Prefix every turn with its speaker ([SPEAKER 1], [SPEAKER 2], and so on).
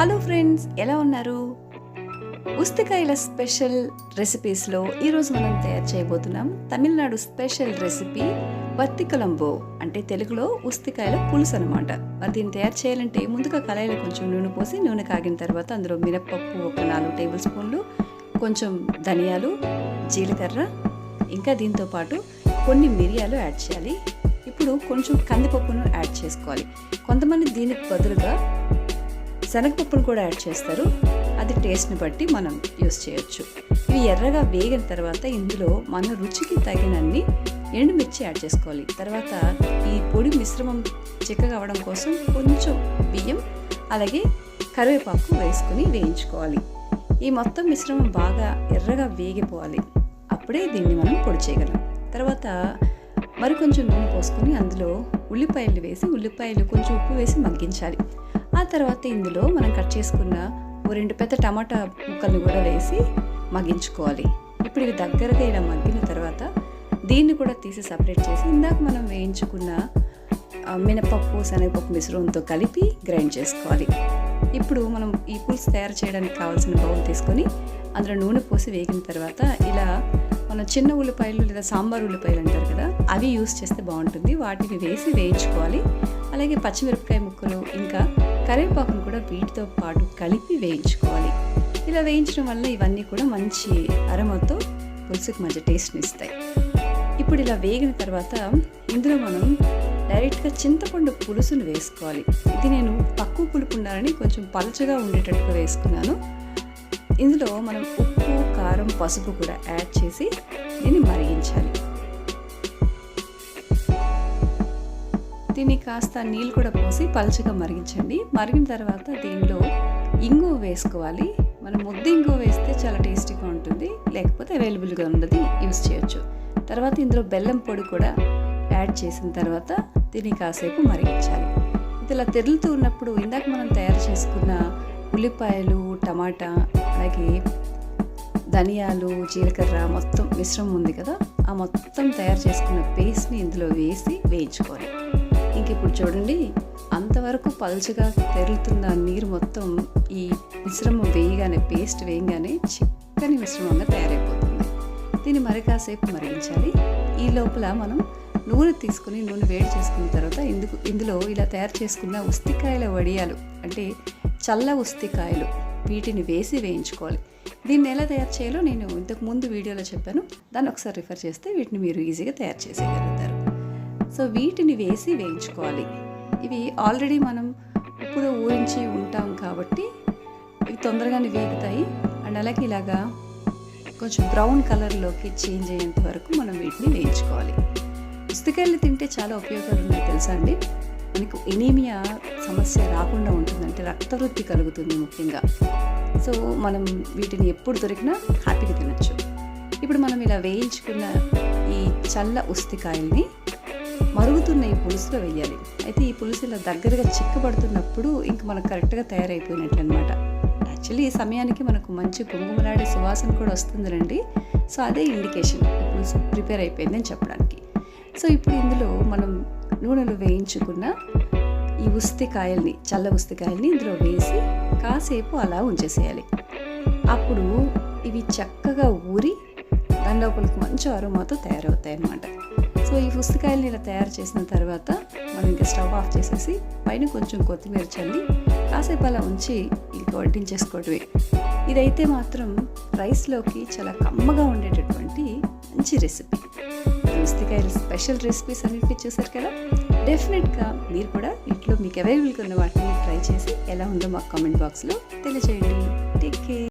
[SPEAKER 1] Hello friends ఎలా ఉన్నారు? ఉస్తికాయల special రెసిపీస్లో ఈరోజు మనం తయారు చేయబోతున్నాం తమిళనాడు స్పెషల్ రెసిపీ వత్తికలంబో అంటే తెలుగులో ఉస్తికాయల పులుసు అనమాట మరి దీన్ని తయారు చేయాలంటే ముందుగా కళాయిలో కొంచెం నూనె పోసి నూనె కాగిన తర్వాత అందులో మినప్పప్పు ఒక నాలుగు టేబుల్ స్పూన్లు కొంచెం ధనియాలు జీలకర్ర ఇంకా దీంతో పాటు కొన్ని మిరియాలు యాడ్ చేయాలి. ఇప్పుడు కొంచెం కందిపప్పును యాడ్ చేసుకోవాలి. కొంతమంది దీనికి బదులుగా శనగపప్పును కూడా యాడ్ చేస్తారు. అది టేస్ట్ని బట్టి మనం యూస్ చేయొచ్చు. ఇవి ఎర్రగా వేగిన తర్వాత ఇందులో మన రుచికి తగినన్ని ఎండుమిర్చి యాడ్ చేసుకోవాలి. తర్వాత ఈ పొడి మిశ్రమం చిక్కగా అవడం కోసం కొంచెం బియ్యం అలాగే కరివేపాకు వేసుకుని వేయించుకోవాలి. ఈ మొత్తం మిశ్రమం బాగా ఎర్రగా వేగిపోవాలి. అప్పుడే దీన్ని మనం పొడి చేయగలం. తర్వాత మరి కొంచెం నూనె పోసుకొని అందులో ఉల్లిపాయలు వేసి ఉల్లిపాయలు కొంచెం ఉప్పు వేసి మగ్గించాలి. ఆ తర్వాత ఇందులో మనం కట్ చేసుకున్న ఓ రెండు పెద్ద టమాటా ముక్కల్ని కూడా వేసి మగ్గించుకోవాలి. ఇప్పుడు ఇవి దగ్గరగా ఇలా మగ్గిన తర్వాత దీన్ని కూడా తీసి సపరేట్ చేసి ఇందాక మనం వేయించుకున్న మినపప్పు శనగపప్పు మిశ్రమంతో కలిపి గ్రైండ్ చేసుకోవాలి. ఇప్పుడు మనం ఈ పులుసు తయారు చేయడానికి కావాల్సిన బౌల్ తీసుకొని అందులో నూనె పోసి వేగిన తర్వాత ఇలా మనం చిన్న ఉల్లిపాయలు లేదా సాంబార్ ఉల్లిపాయలు అంటారు కదా అవి యూస్ చేస్తే బాగుంటుంది. వాటిని వేసి వేయించుకోవాలి. అలాగే పచ్చిమిరపకాయ ముక్కలు ఇంకా కరివేపాకును కూడా వీటితో పాటు కలిపి వేయించుకోవాలి. ఇలా వేయించడం వల్ల ఇవన్నీ కూడా మంచి అరమతో పులుసుకు మంచి టేస్ట్ని ఇస్తాయి. ఇప్పుడు ఇలా వేగిన తర్వాత ఇందులో మనం డైరెక్ట్గా చింతపండు పులుసును వేసుకోవాలి. ఇది నేను తక్కువ పులుపు ఉండాలని కొంచెం పలచగా ఉండేటట్టుగా వేసుకున్నాను. ఇందులో మనం ఉప్పు కారం పసుపు కూడా యాడ్ చేసి దీన్ని మరిగించాలి. దీన్ని కాస్త నీళ్ళు కూడా పోసి పలుచగా మరిగించండి. మరిగిన తర్వాత దీనిలో ఇంగు వేసుకోవాలి. మనం ముద్ద ఇంగు వేస్తే చాలా టేస్టీగా ఉంటుంది. లేకపోతే అవైలబుల్గా ఉన్నది యూస్ చేయొచ్చు. తర్వాత ఇందులో బెల్లం పొడి కూడా యాడ్ చేసిన తర్వాత దీన్ని కాసేపు మరిగించాలి. ఇది ఇలా తెరులుతూ ఉన్నప్పుడు ఇందాక మనం తయారు చేసుకున్న ఉల్లిపాయలు టమాటా అలాగే ధనియాలు జీలకర్ర మొత్తం మిశ్రమం ఉంది కదా ఆ మొత్తం తయారు చేసుకున్న పేస్ట్ని ఇందులో వేసి వేయించుకోవాలి. మనకి ఇప్పుడు చూడండి అంతవరకు పలుచగా తెరులుతున్న నీరు మొత్తం ఈ మిశ్రమం వేయగానే పేస్ట్ వేయగానే చిక్కని మిశ్రమంగా తయారైపోతుంది. దీన్ని మరి కాసేపు మరిగించాలి. ఈ లోపల మనం నూనె తీసుకుని నూనె వేడి చేసుకున్న తర్వాత ఇందుకు ఇందులో ఇలా తయారు చేసుకున్న ఉస్తికాయల వడియాలు అంటే చల్ల ఉస్తికాయలు వీటిని వేసి వేయించుకోవాలి. దీన్ని ఎలా తయారు చేయాలో నేను ఇంతకు ముందు వీడియోలో చెప్పాను. దాన్ని ఒకసారి రిఫర్ చేస్తే వీటిని మీరు ఈజీగా తయారు చేసేయగలుగుతారు. సో వీటిని వేసి వేయించుకోవాలి. ఇవి ఆల్రెడీ మనం ఇప్పుడు ఊరించి ఉంటాం కాబట్టి ఇవి తొందరగానే వేగుతాయి. అండ్ అలాగే ఇలాగా కొంచెం బ్రౌన్ కలర్లోకి చేంజ్ అయ్యేంత వరకు మనం వీటిని వేయించుకోవాలి. పుస్తకాయలు తింటే చాలా ఉపయోగాలు ఉన్నాయి తెలుసా అండి? మనకు ఎనీమియా సమస్య రాకుండా ఉంటుందంటే రక్తవృత్తి కలుగుతుంది ముఖ్యంగా. సో మనం వీటిని ఎప్పుడు దొరికినా హ్యాపీగా తినచ్చు. ఇప్పుడు మనం ఇలా వేయించుకున్న ఈ చల్ల ఉస్తికాయల్ని మరుగుతున్న ఈ పులుసులో వేయాలి అయితే ఈ పులుసు ఇలా దగ్గరగా చిక్కబడుతున్నప్పుడు ఇంక మనకు కరెక్ట్గా తయారైపోయినట్లు అనమాట యాక్చువల్లీ ఈ సమయానికి మనకు మంచి కుంకుమలాడే సువాసన కూడా వస్తుందిరండి సో అదే ఇండికేషన్. ఈ పులుసు ప్రిపేర్ అయిపోయిందని చెప్పడానికి. సో ఇప్పుడు ఇందులో మనం నూనెలో వేయించుకున్న ఈ ఉస్తికాయల్ని చల్ల ఉస్తికాయల్ని ఇందులో వేసి కాసేపు అలా ఉంచేసేయాలి. అప్పుడు ఇవి చక్కగా ఊరి దాని లోపలికి మంచి అరుమతో తయారవుతాయి అన్నమాట సో ఈ పుస్తకాయలు ఇలా తయారు చేసిన తర్వాత మనం ఇంకా స్టవ్ ఆఫ్ చేసేసి పైన కొంచెం కొత్తిమీర చల్లి కాసేపు అలా ఉంచి ఇంకా వడ్డించేసుకోవడమే ఇదైతే మాత్రం రైస్లోకి చాలా కమ్మగా ఉండేటటువంటి మంచి రెసిపీ. పుస్తకాయలు స్పెషల్ రెసిపీస్ అన్నిటికీ చూసారు కదా? డెఫినెట్గా మీరు కూడా ఇంట్లో మీకు అవైలబుల్గా ఉన్న వాటిని ట్రై చేసి ఎలా ఉందో మాకు కామెంట్ బాక్స్లో తెలియజేయండి. Take care.